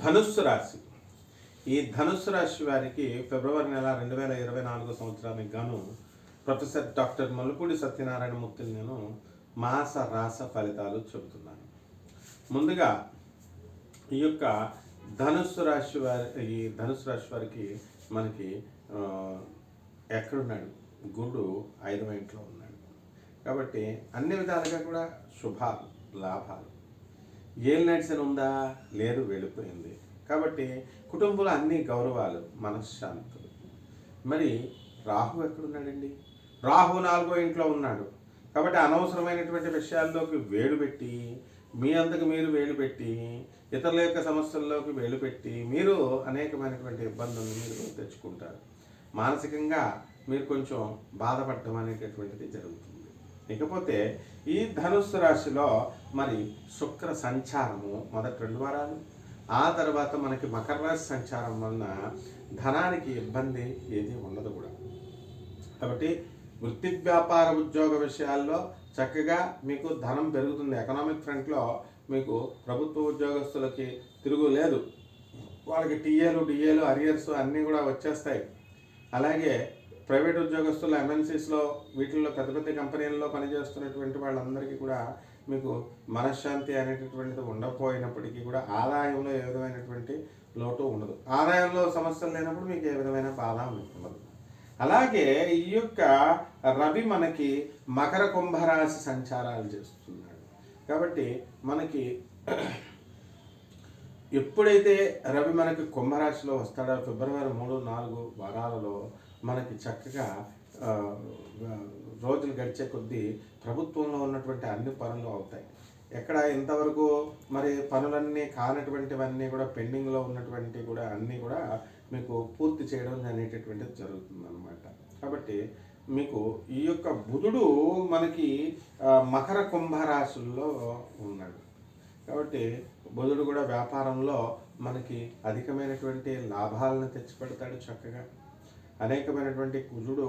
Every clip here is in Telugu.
ధనుస్సు రాశి. ఈ ధనుస్సు రాశి వారికి ఫిబ్రవరి నెల రెండు వేల ఇరవై నాలుగు సంవత్సరానికి గాను ప్రొఫెసర్ డాక్టర్ మల్లుపూడి సత్యనారాయణ మూర్తిని నేను మాస రాస ఫలితాలు చెబుతున్నాను. ముందుగా ఈ యొక్క ధనుస్సు రాశి వారి ఈ ధనుస్సు రాశి వారికి మనకి ఎక్కడున్నాడు? గురుడు ఐదవ ఇంట్లో ఉన్నాడు. కాబట్టి అన్ని విధాలుగా కూడా శుభాలు లాభాలు. ఏం నడిచిన ఉందా? లేదు వెళ్ళిపోయింది. కాబట్టి కుటుంబంలో అన్ని గౌరవాలు మనశ్శాంతులు. మరి రాహు ఎక్కడున్నాడండి? రాహు నాలుగో ఇంట్లో ఉన్నాడు. కాబట్టి అనవసరమైనటువంటి విషయాల్లోకి వేలు పెట్టి మీ అంతకు మీరు వేలు పెట్టి ఇతరుల యొక్క సమస్యల్లోకి వేలు పెట్టి మీరు అనేకమైనటువంటి ఇబ్బందులను మీరు తెచ్చుకుంటారు. మానసికంగా మీరు కొంచెం బాధపడటం అనేటటువంటిది జరుగుతుంది. ఇకపోతే ఈ ధనుస్సు రాశిలో మరి శుక్ర సంచారము మొదటి రెండు వారాలు. ఆ తర్వాత మనకి మకర రాశి సంచారం వలన ధనానికి ఇబ్బంది ఏది ఉండదు కూడా. కాబట్టి వృత్తి వ్యాపార ఉద్యోగ విషయాల్లో చక్కగా మీకు ధనం పెరుగుతుంది. ఎకనామిక్ ఫ్రంట్లో మీకు ప్రభుత్వ ఉద్యోగస్తులకి తిరుగు లేదు. వాళ్ళకి టీఏలు డిఏలు అరియర్స్ అన్నీ కూడా వచ్చేస్తాయి. అలాగే ప్రైవేట్ ఉద్యోగస్తులు ఎంఎన్సీస్లో వీటిల్లో పెద్ద పెద్ద కంపెనీల్లో పనిచేస్తున్నటువంటి వాళ్ళందరికీ కూడా మీకు మనశ్శాంతి అనేటటువంటిది ఉండకపోయినప్పటికీ కూడా ఆదాయంలో ఏ విధమైనటువంటి లోటు ఉండదు. ఆదాయంలో సమస్యలు లేనప్పుడు మీకు ఏ విధమైన బాధ ఉండదు. అలాగే ఈ యొక్క రవి మనకి మకర కుంభరాశి సంచారాలు చేస్తున్నాడు. కాబట్టి మనకి ఎప్పుడైతే రవి మనకి కుంభరాశిలో వస్తాడో ఫిబ్రవరి మూడు నాలుగు వారాలలో మనకి చక్కగా రోజులు గడిచే కొద్దీ ప్రభుత్వంలో ఉన్నటువంటి అన్ని పనులు అవుతాయి. ఎక్కడ ఇంతవరకు మరి పనులన్నీ కానటువంటివన్నీ కూడా పెండింగ్లో ఉన్నటువంటి కూడా అన్నీ కూడా మీకు పూర్తి చేయడం అనేటటువంటిది జరుగుతుంది అనమాట కాబట్టి మీకు ఈ యొక్క బుధుడు మనకి మకర కుంభరాశుల్లో ఉన్నాడు. కాబట్టి బుధుడు కూడా వ్యాపారంలో మనకి అధికమైనటువంటి లాభాలను తెచ్చిపెడతాడు చక్కగా. అనేకమైనటువంటి కుజుడు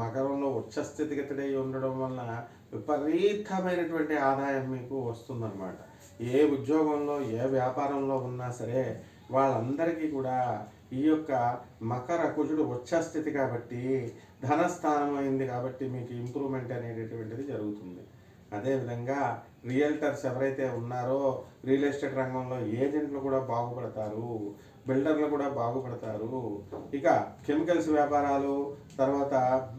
మకరంలో ఉచ్చస్థితిగతుడై ఉండడం వలన విపరీతమైనటువంటి ఆదాయం మీకు వస్తుందన్నమాట. ఏ ఉద్యోగంలో ఏ వ్యాపారంలో ఉన్నా సరే వాళ్ళందరికీ కూడా ఈ యొక్క మకర కుజుడు ఉచ్చస్థితి కాబట్టి ధనస్థానం అయింది కాబట్టి మీకు ఇంప్రూవ్మెంట్ అనేటటువంటిది జరుగుతుంది. అదేవిధంగా రియల్టర్స్ ఎవరైతే ఉన్నారో రియల్ ఎస్టేట్ రంగంలో ఏజెంట్లు కూడా బాగుపడతారు బిల్డర్లు కూడా బాగుపడతారు. ఇక కెమికల్స్ వ్యాపారాలు తర్వాత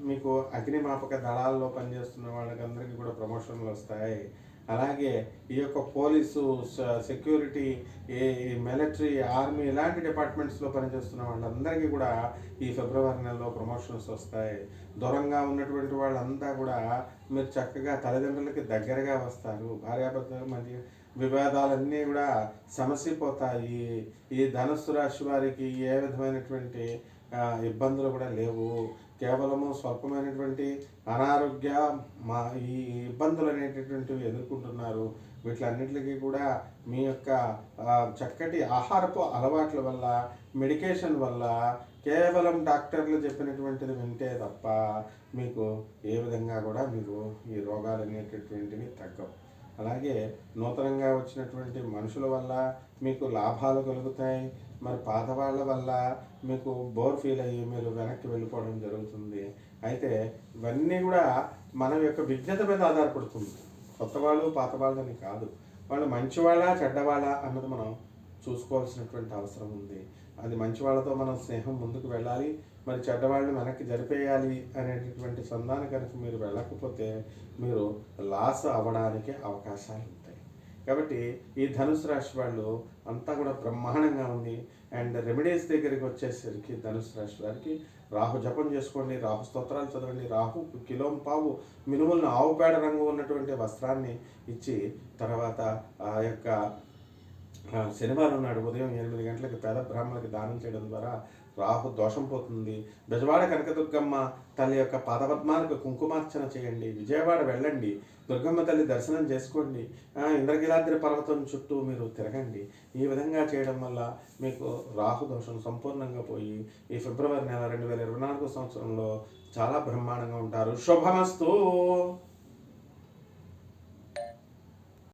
మీకు అగ్నిమాపక దళాల్లో పనిచేస్తున్న వాళ్ళకందరికీ కూడా ప్రమోషన్లు వస్తాయి. అలాగే ఈ యొక్క పోలీసు సెక్యూరిటీ ఈ మిలిటరీ ఆర్మీ ఇలాంటి డిపార్ట్మెంట్స్లో పనిచేస్తున్న వాళ్ళందరికీ కూడా ఈ ఫిబ్రవరి నెలలో ప్రమోషన్స్ వస్తాయి. దూరంగా ఉన్నటువంటి వాళ్ళంతా కూడా మీరు చక్కగా తల్లిదండ్రులకి దగ్గరగా వస్తారు. భార్యాభర్తలు మధ్య వివాదాలన్నీ కూడా సమసిపోతాయి. ఈ ధనుస్సు రాశి వారికి ఏ విధమైనటువంటి ఇబ్బందులు కూడా లేవు. కేవలము స్వల్పమైనటువంటి అనారోగ్య మా ఈ ఇబ్బందులు అనేటటువంటివి ఎదుర్కొంటున్నారు. వీటిలన్నిటికీ కూడా మీ యొక్క చక్కటి ఆహారపు అలవాట్ల వల్ల మెడికేషన్ వల్ల కేవలం డాక్టర్లు చెప్పినటువంటిది వింటే తప్ప మీకు ఏ విధంగా కూడా మీకు ఈ రోగాలు అనేటటువంటివి తగ్గవు. అలాగే నూతనంగా వచ్చినటువంటి మనుషుల వల్ల మీకు లాభాలు కలుగుతాయి. మరి పాత వాళ్ళ వల్ల మీకు బోర్ ఫీల్ అయ్యి మీరు వెనక్కి వెళ్ళిపోవడం జరుగుతుంది. అయితే ఇవన్నీ కూడా మన యొక్క విజ్ఞత మీద ఆధారపడుతుంది. కొత్త వాళ్ళు పాత వాళ్ళని కాదు. వాళ్ళు మంచివాళ్ళ చెడ్డవాళ్ళ అన్నది మనం చూసుకోవాల్సినటువంటి అవసరం ఉంది. అది మంచి వాళ్ళతో మనం స్నేహం ముందుకు వెళ్ళాలి. మరి చెడ్డవాళ్ళని వెనక్కి జరిపేయాలి అనేటటువంటి సంధానం కనుక మీరు వెళ్ళకపోతే మీరు లాస్ అవ్వడానికి అవకాశాలు ఉంటాయి. కాబట్టి ఈ ధనుసు రాశి వాళ్ళు అంతా కూడా బ్రహ్మాండంగా ఉంది. అండ్ రెమెడీస్ దగ్గరికి వచ్చేసరికి ధనుసు రాశి వారికి రాహు జపం చేసుకోండి రాహు స్తోత్రాలు చదవండి రాహు కిలోం పావు మినుములను ఆవుపేడ రంగు ఉన్నటువంటి వస్త్రాన్ని ఇచ్చి తర్వాత ఆ యొక్క శనివారం నాడు ఉదయం ఎనిమిది గంటలకు పేద బ్రాహ్మణులకు దానం చేయడం ద్వారా రాహు దోషం పోతుంది. బెజవాడ కనకదుర్గమ్మ తల్లి యొక్క పాదపద్మాలకు కుంకుమార్చన చేయండి. విజయవాడ వెళ్ళండి. దుర్గమ్మ తల్లి దర్శనం చేసుకోండి. ఆ, ఇంద్రగిలాద్రి పర్వతం చుట్టూ మీరు తిరగండి. ఈ విధంగా చేయడం వల్ల మీకు రాహు దోషం సంపూర్ణంగా పోయి ఈ ఫిబ్రవరి నెల రెండు వేల ఇరవై నాలుగు సంవత్సరంలో చాలా బ్రహ్మాండంగా ఉంటారు. శుభమస్తు.